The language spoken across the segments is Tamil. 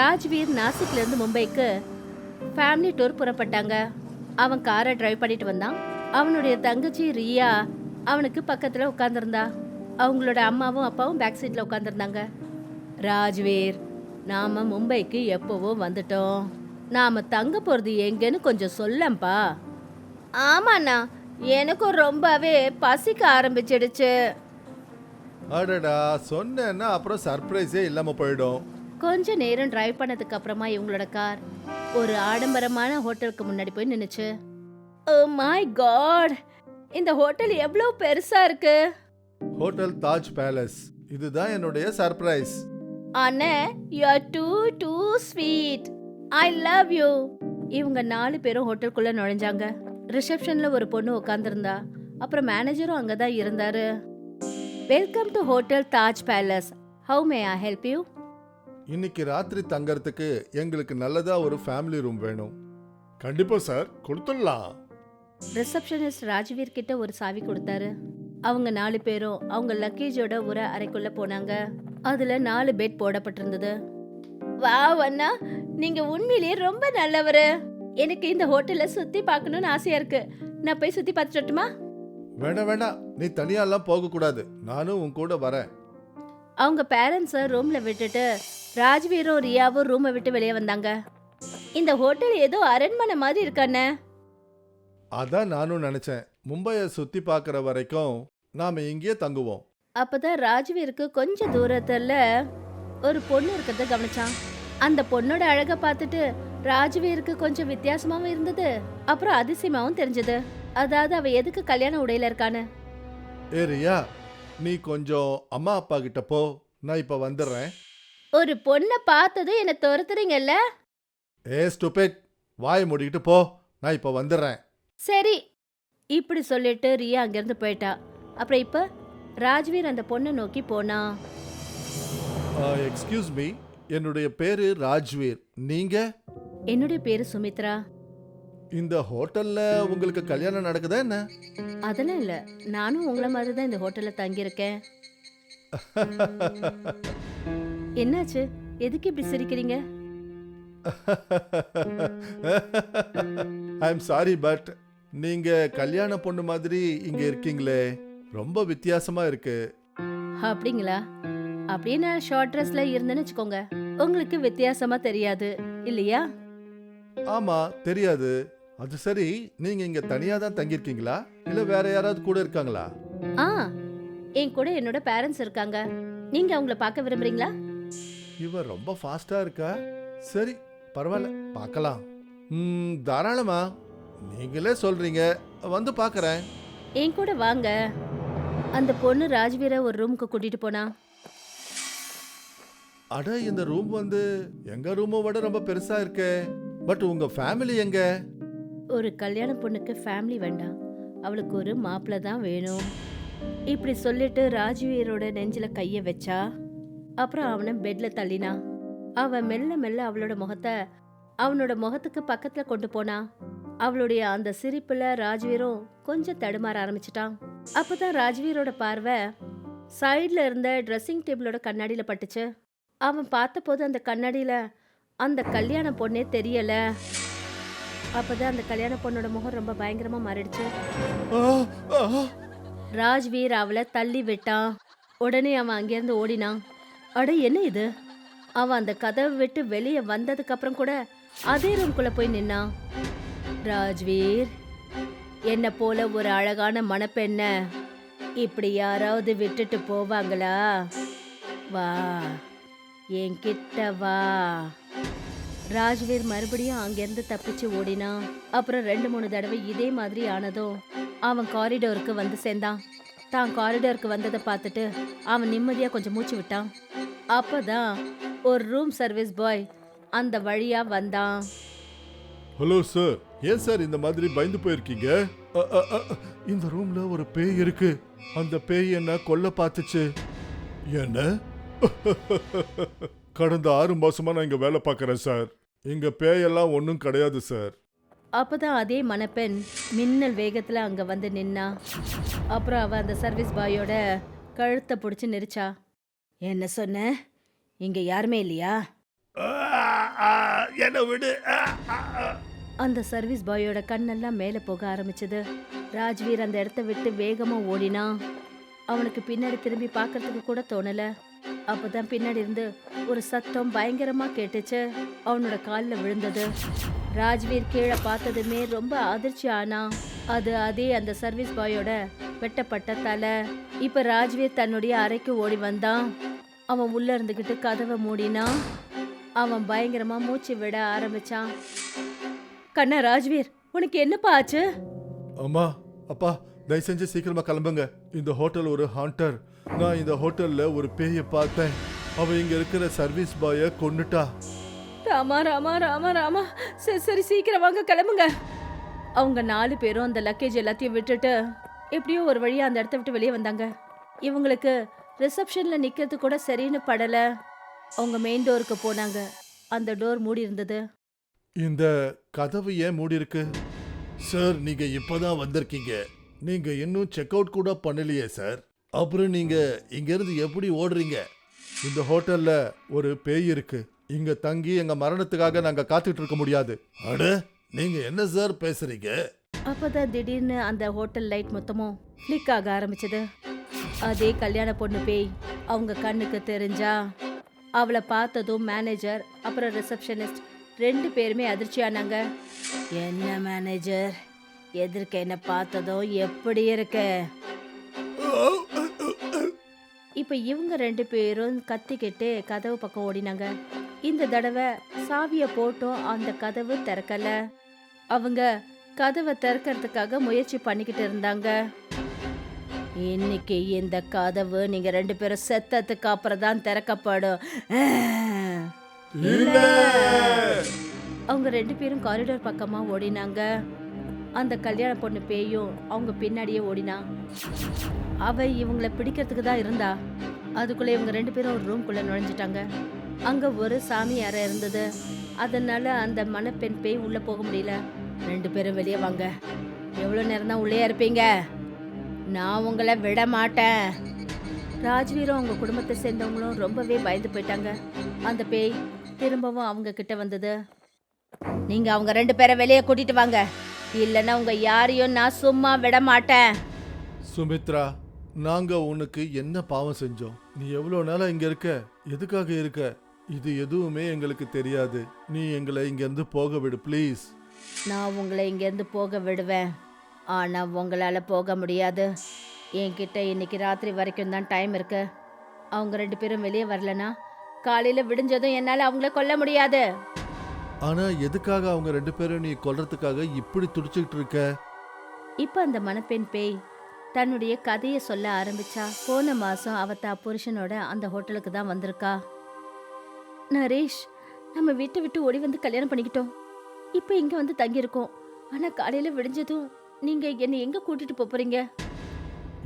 ராஜ்வீர் நாசிக்லேருந்து மும்பைக்கு ஃபேமிலி டூர் புறப்பட்டாங்க. அவன் காரை டிரைவ் பண்ணிட்டு வந்தான். அவனுடைய தங்கச்சி ரியா அவனுக்கு பக்கத்தில் உட்காந்துருந்தா அவங்களோட அம்மாவும் அப்பாவும் பேக் சீட்டில் உட்காந்துருந்தாங்க ராஜ்வீர் நாம் மும்பைக்கு எப்போவோ வந்துட்டோம். நாம் தங்க போகிறது எங்கேன்னு கொஞ்சம் சொல்லம்பா. ஆமாண்ணா எனக்கும் ரொம்பவே பசிக்க ஆரம்பிச்சிடுச்சு. அடடா சொன்னேன்னா அப்புறம் சர்ப்ரைஸே இல்லாமல் போயிடும். கொஞ்ச நேரம் டிரைவ் பண்ணதுக்கு அப்புறமா இவங்களோட கார் ஒரு ஆடம்பரமான ஹோட்டலுக்கு முன்னாடி போய் நின்னுச்சு. ஓ மை காட் இந்த ஹோட்டல் எவ்வளவு பெருசா இருக்கு? ஹோட்டல் தாஜ் பேலஸ் இதுதான் என்னுடைய சர்ப்ரைஸ் அண்ணே you are too too sweet I love you இவங்க நாலு பேரும் ஹோட்டலுக்குள்ள நுழைஞ்சாங்க. ரிசப்ஷன்ல ஒரு பொண்ணு உட்காந்துருந்தா அப்புறம் மேனேஜரும் அங்கதான் இருந்தாரு. Welcome to hotel Taj palace how may I help you இன்னைக்கு ராத்திரி தங்கறதுக்கு எங்களுக்கு நல்லதா ஒரு ஃபேமிலி ரூம் வேணும். கண்டிப்பா சார் கொடுத்துடலாம். ரிசப்ஷனிஸ்ட் ராஜ்வீர் கிட்ட ஒரு சாவி கொடுத்தாரு. அவங்க நாலு பேரும் அவங்க லக்கேஜோட ஒரு அறைக்குள்ள போனாங்க. அதுல நாலு பெட் போடப்பட்டிருந்தது. வா அண்ணா நீங்க உண்மையிலேயே ரொம்ப நல்லவரு. எனக்கு இந்த ஹோட்டல்ல சுத்தி பார்க்கணும்னு ஆசையா இருக்கு. நான் போய் சுத்தி பார்த்துட்டுமா வேண்டாம் வேண்டாம் நீ தனியாலாம் போக கூடாது நானும் உன் கூட வரேன். அவங்க பேரண்ட்ஸை ரூம்ல விட்டுட்டு ராஜ்வீரும் ரியாவும் ரூமை விட்டு வெளியே வந்தாங்க. இந்த ஹோட்டல் ஏதோ அரண்மனை மாதிரி இருக்கானே அதான் நானும் நினைச்சேன். மும்பையை சுத்தி பார்க்கற வரைக்கும் நாம இங்கேயே தங்குவோம். அப்பதான் ராஜ்வீருக்கு கொஞ்ச தூரத்துல ஒரு பொண்ணு இருக்கிறத கவனிச்சான். அந்த பொண்ணோட அழக பார்த்துட்டு ராஜ்வீருக்கு கொஞ்சம் வித்தியாசமாவும் இருந்தது. அப்புறம் அதிசயமாவும் தெரிஞ்சது. அதாவது அவ எதுக்கு கல்யாண உடையில இருக்கான்னு. ஏ ரியா நீ கொஞ்சம் அம்மா அப்பா கிட்ட போ. நான் இப்ப வந்துடுறேன். ஒரு பொண்ணை பார்த்ததும் என்ன துரத்துறீங்கல்ல? ஏ ஸ்டூபிட். வாயை மூடிக்கிட்டு போ. நான் இப்ப வந்துடுறேன். சரி. இப்படி சொல்லிட்டு ரியா அங்கிருந்து போயிட்டா. அப்புறம் இப்ப ராஜ்வீர் அந்த பொண்ணை நோக்கி போனா? Excuse me. என்னுடைய பேரு ராஜ்வீர். நீங்க? என்னுடைய பேரு சுமித்ரா. இந்த ஹோட்டல்ல உங்களுக்கு கல்யாணம் நடக்குதா என்ன? அதெல்லாம் இல்ல. நானும் உங்கள மாதிரி தான் இந்த ஹோட்டல்ல தங்கியிருக்கேன். என்னாச்சு? எதுக்கு இப்படி சிரிக்கிறீங்க? ஐ எம் சாரி பட் நீங்க கல்யாண பொண்ணு மாதிரி இங்க இருக்கீங்களே. ரொம்ப வித்தியாசமா இருக்கு. அப்படிங்களா? அப்படியே நான் ஷார்ட் ட்ரெஸ்ல இருந்தேன்னு வச்சுக்கோங்க. உங்களுக்கு வித்தியாசமா தெரியாது இல்லையா? ஆமா தெரியாது. அது சரி நீங்க இங்க தனியா தான் தங்கியிருக்கீங்களா? இல்ல வேற யாராவது கூட இருக்காங்களா? ஆ என் கூட என்னோட பேரண்ட்ஸ் இருக்காங்க. நீங்க அவங்கள பார்க்க விரும்புறீங்களா? இவ ரொம்ப ஃபாஸ்டா இருக்கா? சரி பரவாயில்ல பார்க்கலாம். ம் தாராளமா. நீங்களே சொல்றீங்க. வந்து பார்க்கறேன். என் கூட வாங்க. அந்த பொண்ணு ராஜ்வீரை ஒரு ரூமுக்கு கூட்டிட்டு போனா. அட இந்த ரூம் வந்து எங்க ரூமை விட ரொம்ப பெருசா இருக்கே. பட் உங்க ஃபேமிலி எங்க? ஒரு கல்யாண பொண்ணுக்கு ஃபேமிலி வேண்டாம். அவளுக்கு ஒரு மாப்பிள்ளை தான் வேணும். இப்படி சொல்லிட்டு ராஜ்வீரோட நெஞ்சில் கையை வச்சா அப்புறம் அவனை பெட்ல தள்ளினா. அவன் மெல்ல மெல்ல அவளோட முகத்தை அவனோட முகத்துக்கு பக்கத்தில் கொண்டு போனா. அவளுடைய அந்த சிரிப்பில் ராஜ்வீரும் கொஞ்சம் தடுமாற ஆரம்பிச்சிட்டான். அப்போதான் ராஜ்வீரோட பார்வை சைடில் இருந்த ட்ரெஸ்ஸிங் டேபிளோட கண்ணாடியில் பட்டுச்சு. அவன் பார்த்தபோது அந்த கண்ணாடியில் அந்த கல்யாண பொண்ணே தெரியலை. அப்பதான் அந்த கல்யாண பொண்ணோட முகம் ரொம்ப பயங்கரமா மாறிடுச்சு. ராஜ்வீர் அவளை தள்ளி விட்டான். உடனே அவன் அங்கேருந்து ஓடினான். அட என்ன இது? அவன் அந்த கதவை விட்டு வெளியே வந்ததுக்கு அப்புறம் கூட அதே ரூம்குள்ள போய் நின்னான். ராஜ்வீர் என்ன போல ஒரு அழகான மணப்பெண்ண இப்படி யாராவது விட்டுட்டு போவாங்களா? வா என்கிட்ட வா. ராஜ்வீர் மறுபடியும் அங்கேருந்து தப்பிச்சு ஓடினான். அப்புறம் ரெண்டு மூணு தடவை இதே மாதிரி ஆனதும் அவன் காரிடோருக்கு வந்து சேர்ந்தான். தான் காரிடோருக்கு வந்ததை பார்த்துட்டு அவன் நிம்மதியாக கொஞ்சம் மூச்சு விட்டான். அப்பதான் ஒரு ரூம் சர்வீஸ் பாய் அந்த வழியாக வந்தான். ஹலோ சார் ஏன் சார் இந்த மாதிரி பயந்து போயிருக்கீங்க? அ, அ, அ, இந்த ரூம்ல ஒரு பேய் இருக்கு. அந்த பேய் என்ன கொல்ல பார்த்துச்சு. என்ன? கடந்த ஆறு மாசமா நான் இங்க வேலை பார்க்கறேன் சார். இங்க பேயெல்லாம் ஒன்றும் கிடையாது சார். அப்பதான் அதே மணப்பெண் மின்னல் வேகத்துல அங்க வந்து நின்னா. அப்புறம் அவ அந்த சர்வீஸ் பாயோட கழுத்தை பிடிச்சு நெரிச்சா. என்ன சொன்ன? இங்க யாருமே இல்லையா? என்னை விடு. அந்த சர்வீஸ் பாயோட கண்ணெல்லாம் மேலே போக ஆரம்பிச்சது. ராஜ்வீர் அந்த இடத்த விட்டு வேகமா ஓடினான் அவனுக்கு பின்னாடி திரும்பி பார்க்கறதுக்கு கூட தோணல. அப்பதான் பின்னாடி இருந்து ஒரு சத்தம் பயங்கரமா கேட்டுச்சு. அவனோட காலில் விழுந்தது. ராஜ்வீர் கீழே பார்த்ததுமே ரொம்ப அதிர்ச்சி ஆனா அது அதே அந்த சர்வீஸ் பாயோட வெட்டப்பட்ட தலை. இப்ப ராஜ்வீர் தன்னுடைய அறைக்கு ஓடி வந்தான். அவன் உள்ள இருந்துகிட்டு கதவை மூடினான் அவன் பயங்கரமா மூச்சு விட ஆரம்பிச்சான். கண்ணா ராஜ்வீர் உனக்கு என்னப்பா ஆச்சு? அம்மா அப்பா தயவு செஞ்சு சீக்கிரமா கிளம்புங்க. இந்த ஹோட்டல் ஒரு ஹாண்டர். நான் இந்த ஹோட்டல்ல ஒரு பேயை பார்த்தேன். அவ இங்க இருக்கிற சர்வீஸ் பாய கொன்னுட்டா. ராமா ராமா ராமா ராமா. சரி சரி சீக்கிரம் வாங்க கிளம்புங்க. அவங்க நாலு பேரும் அந்த லக்கேஜ் எல்லாத்தையும் விட்டுட்டு எப்படியோ ஒரு வழியா அந்த இடத்த விட்டு வெளியே வந்தாங்க. இவங்களுக்கு ரிசப்ஷன்ல நிக்கிறது கூட சரின்னு படல. அவங்க மெயின் டோருக்கு போனாங்க. அந்த டோர் மூடி இருந்தது. இந்த கதவு ஏன் மூடி இருக்கு? சார் நீங்க இப்பதான் வந்திருக்கீங்க. நீங்க இன்னும் செக் அவுட் கூட பண்ணலையே சார் அப்புறம் நீங்க இங்கேருந்து எப்படி ஓடுறீங்க? இந்த ஹோட்டல்ல ஒரு பேய் இருக்கு. இங்க தங்கி எங்க மரணத்துக்காக நாங்க காத்துட்டு இருக்க முடியாது. அட நீங்க என்ன சார் பேசுறீங்க? அப்பதான் திடீர்னு அந்த ஹோட்டல் லைட் மொத்தமும் கிளிக் ஆக ஆரம்பிச்சது. அதே கல்யாண பொண்ணு பேய் அவங்க கண்ணுக்கு தெரிஞ்சா அவளை பார்த்ததும் மேனேஜர் அப்புறம் ரிசப்ஷனிஸ்ட் ரெண்டு பேருமே அதிர்ச்சியானாங்க என்ன மேனேஜர் எதிர்க்க என்ன பார்த்ததும் எப்படி இருக்க? இப்ப இவங்க ரெண்டு பேரும் கத்திக்கிட்டு கதவு பக்கம் ஓடினாங்க. இந்த தடவை சாவிய போட்டும் அந்த கதவு திறக்கல. அவங்க கதவை திறக்கிறதுக்காக முயற்சி பண்ணிக்கிட்டு இருந்தாங்க. இன்னைக்கு இந்த கதவு நீங்க ரெண்டு பேரும் செத்ததுக்கு அப்புறம் தான் திறக்கப்படும். இல்ல. அவங்க ரெண்டு பேரும் காரிடார் பக்கமா ஓடினாங்க. அந்த கல்யாண பொண்ணு பேயும் அவங்க பின்னாடியே ஓடினா. அவ இவங்கள பிடிக்கிறதுக்கு தான் இருந்தா. அதுக்குள்ள இவங்க ரெண்டு பேரும் ஒரு ரூம்குள்ள நுழைஞ்சிட்டாங்க. அங்க ஒரு சாமி அறை இருந்தது. அதனால அந்த மணப்பெண் பேய் உள்ள போக முடியல. ரெண்டு பேரும் வெளியே வாங்க. எவ்வளோ நேரம் தான் உள்ளே இருப்பீங்க? நான் உங்களை விட மாட்டேன். ராஜ்வீரும் அவங்க குடும்பத்தை சேர்ந்தவங்களும் ரொம்பவே பயந்து போயிட்டாங்க. அந்த பேய் திரும்பவும் அவங்க கிட்ட வந்தது. நீங்க அவங்க ரெண்டு பேரை வெளியே கூட்டிட்டு வாங்க. இல்லைன்னா உங்க யாரையும் நான் சும்மா விட மாட்டேன். சுமித்ரா நாங்க உனக்கு என்ன பாவம் செஞ்சோம்? நீ எவ்வளவு நாளா இங்க இருக்க? எதுக்காக இருக்க? இது எதுவுமே எங்களுக்கு தெரியாது. நீ எங்களை இங்க இருந்து போக விடு ப்ளீஸ் நான் உங்களை இங்கேருந்து போக விடுவேன். ஆனா உங்களால போக முடியாது. என்கிட்ட இன்னைக்கு ராத்திரி வரைக்கும் தான் டைம் இருக்கு. அவங்க ரெண்டு பேரும் வெளியே வரலனா காலையில விடிஞ்சதும் என்னால அவங்கள கொல்ல முடியாது. ஆனா எதுக்காக அவங்க ரெண்டு பேரும் நீ கொல்றதுக்காக இப்படி துடிச்சுக்கிட்டு இருக்க? இப்ப அந்த மணப்பெண் பேய் தன்னுடைய கதையை சொல்ல ஆரம்பிச்சா போன மாசம் அவ தா புருஷனோட அந்த ஹோட்டலுக்கு தான் வந்திருக்கா. நரேஷ் நம்ம வீட்டை விட்டு ஓடி வந்து கல்யாணம் பண்ணிக்கிட்டோம். இப்போ இங்க வந்து தங்கியிருக்கோம். ஆனா காலையில விடிஞ்சதும் நீங்க என்னை எங்க கூட்டிட்டு போப் போறீங்க?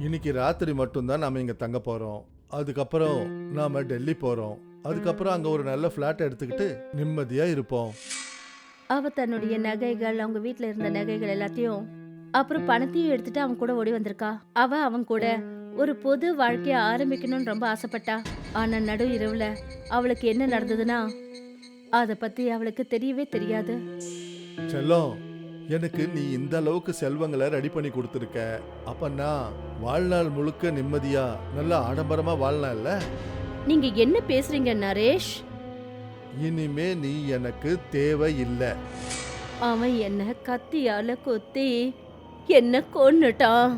இன்னைக்கு ராத்திரி மட்டும்தான் நாம இங்க தங்க போறோம். அதுக்கப்புறம் நாம டெல்லி போறோம். அதுக்கப்புறம் அங்க ஒரு நல்ல ஃபிளாட் எடுத்துக்கிட்டு நிம்மதியா இருப்போம். அவ தன்னுடைய நகைகள் அவங்க வீட்ல இருந்த நகைகள் எல்லாத்தையும் அப்புறம் பணத்தையும் எடுத்துட்டு அவன் கூட ஓடி வந்திருக்கா. அவ அவன் கூட ஒரு பொது வாழ்க்கைய ஆரம்பிக்கணும்னு ரொம்ப ஆசைப்பட்டா. ஆனா நடு இரவுல அவளுக்கு என்ன நடந்ததுன்னா அத பத்தி அவளுக்கு தெரியவே தெரியாது. செல்லம் எனக்கு நீ இந்த அளவுக்கு செல்வங்களை ரெடி பண்ணி கொடுத்துருக்க. அப்பன்னா வாழ்நாள் முழுக்க நிம்மதியா நல்லா ஆடம்பரமா வாழலாம்ல? நீங்க என்ன பேசுறீங்க நரேஷ்? இனிமே நீ எனக்கு தேவையில்லை. அவன் என்ன கத்தியால கொத்தி என்ன கொன்னுட்டான்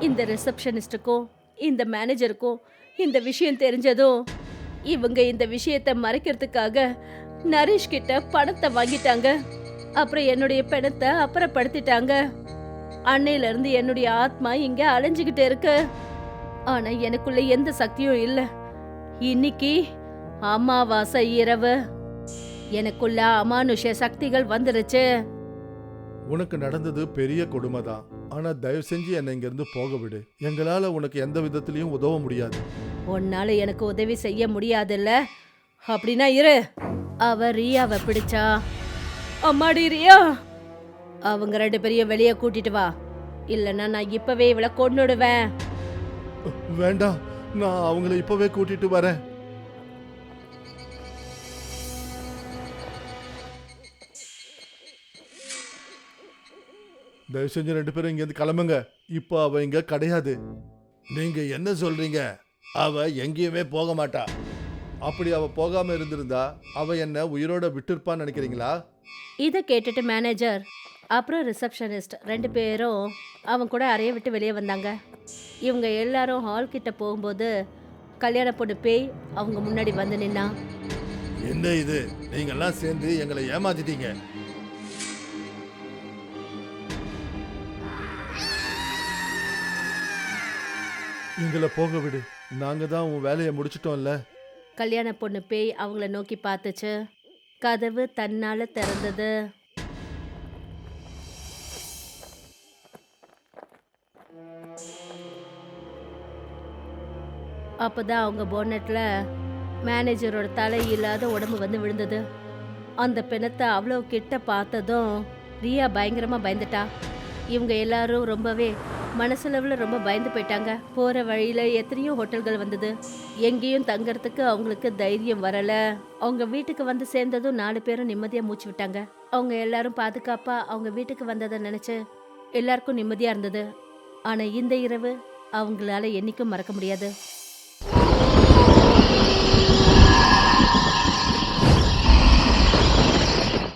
இந்த ரிசப்ஷனிஸ்டுக்கும் இந்த மேனேஜருக்கும் இந்த விஷயம் தெரிஞ்சதும் இவங்க இந்த விஷயத்தை மறைக்கிறதுக்காக நரேஷ் கிட்ட பணத்தை வாங்கிட்டாங்க. அப்புறம் என்னுடைய பணத்தை அப்புறப்படுத்திட்டாங்க. அன்னையில இருந்து என்னுடைய ஆத்மா இங்க அலைஞ்சுகிட்டு இருக்கு. ஆனா எனக்குள்ள எந்த சக்தியும் இல்ல. இன்னைக்கு அமாவாசை இரவு. எனக்குள்ள அமானுஷ சக்திகள் வந்துருச்சு. உனக்கு நடந்தது பெரிய கொடுமை தான் ஆனா தயவு செஞ்சு என்னை இங்க இருந்து போக விடு. எங்களால உனக்கு எந்த விதத்திலையும் உதவ முடியாது. உன்னால எனக்கு உதவி செய்ய முடியாதுல்ல? அப்படின்னா இரு. அவ ரியாவை பிடிச்சா. அம்மாடி ரியா! அவங்க ரெண்டு பேரையும் வெளியே கூட்டிட்டு வா. இல்லைன்னா நான் இப்பவே இவளை கொன்னுடுவேன். வேண்டாம். நான் அவங்கள இப்பவே கூட்டிட்டு வரேன். தயவு செஞ்சு ரெண்டு பேரும் இங்கேருந்து கிளம்புங்க. இப்போ அவ இங்க கிடையாது. நீங்க என்ன சொல்றீங்க? அவ எங்கேயுமே போக மாட்டா. அப்படி அவ போகாம இருந்திருந்தா அவ என்ன உயிரோட விட்டிருப்பான்னு நினைக்கிறீங்களா? இதை கேட்டுட்டு மேனேஜர் அப்புறம் ரிசப்ஷனிஸ்ட் ரெண்டு பேரும் அவன் கூட அறைய விட்டு வெளியே வந்தாங்க. இவங்க எல்லாரும் ஹால் கிட்ட போகும்போது கல்யாண பொண்ணு பேய் அவங்க முன்னாடி வந்து நின்னா. என்ன இது? நீங்கெல்லாம் சேர்ந்து எங்களை ஏமாத்திட்டீங்க. எங்களை போக விடு. நாங்க தான் உன் வேலையை முடிச்சிட்டோம்ல. கல்யாண பொண்ணு பேய் அவங்கள நோக்கி பார்த்துச்சு. கதவு தன்னால திறந்தது. அப்பதான் அவங்க போனட்ல மேனேஜரோட தலை இல்லாத உடம்பு வந்து விழுந்தது. அந்த பிணத்தை அவ்வளோ கிட்ட பார்த்ததும் ரியா பயங்கரமா பயந்துட்டா. இவங்க எல்லாரும் ரொம்பவே மனசளவில் ரொம்ப பயந்து போயிட்டாங்க. போகிற வழியில் எத்தனையோ ஹோட்டல்கள் வந்தது. எங்கேயும் தங்கறதுக்கு அவங்களுக்கு தைரியம் வரலை. அவங்க வீட்டுக்கு வந்து சேர்ந்ததும் நாலு பேரும் நிம்மதியாக மூச்சு விட்டாங்க. அவங்க எல்லாரும் பாதுகாப்பாக அவங்க வீட்டுக்கு வந்ததை நினச்சி எல்லாருக்கும் நிம்மதியாக இருந்தது. ஆனால் இந்த இரவு அவங்களால என்றைக்கும் மறக்க முடியாது.